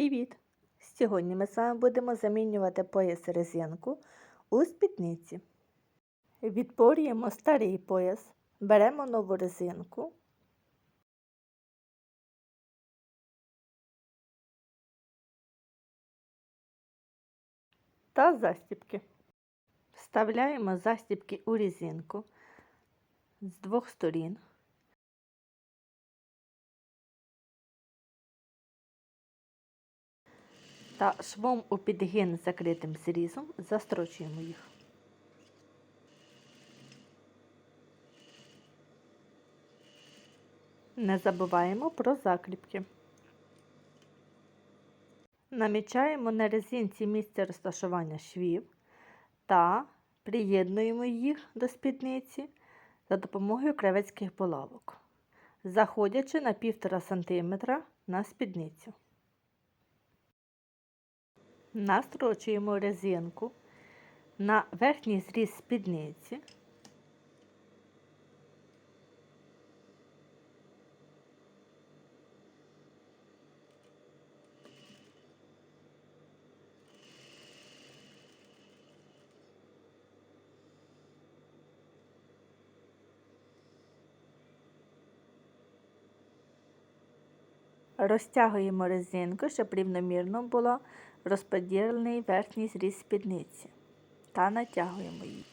Привіт! Сьогодні ми з вами будемо замінювати пояс резинку у спідниці. Відпорюємо старий пояс, беремо нову резинку. Та застібки. Вставляємо застібки у резинку з двох сторін. Та швом у підгін закритим зрізом застрочуємо їх. Не забуваємо про закріпки. Намічаємо на резинці місце розташування швів та приєднуємо їх до спідниці за допомогою кравецьких булавок, заходячи на 1,5 см на спідницю. Настрочуємо резинку на верхній зріз спідниці. Розтягуємо резинку, щоб рівномірно було розподілений верхній зріз спідниці та натягуємо її.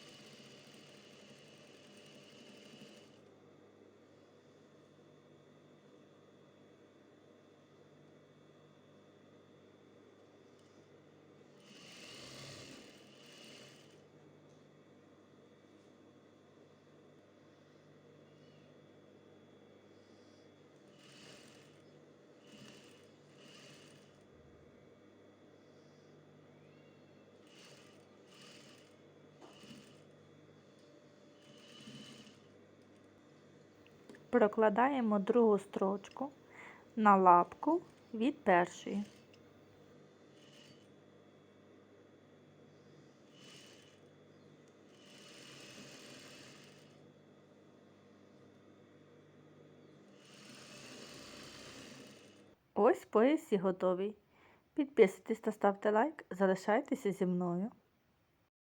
Прокладаємо другу строчку на лапку від першої. Ось пояс і готовий. Підписуйтесь та ставте лайк, залишайтеся зі мною.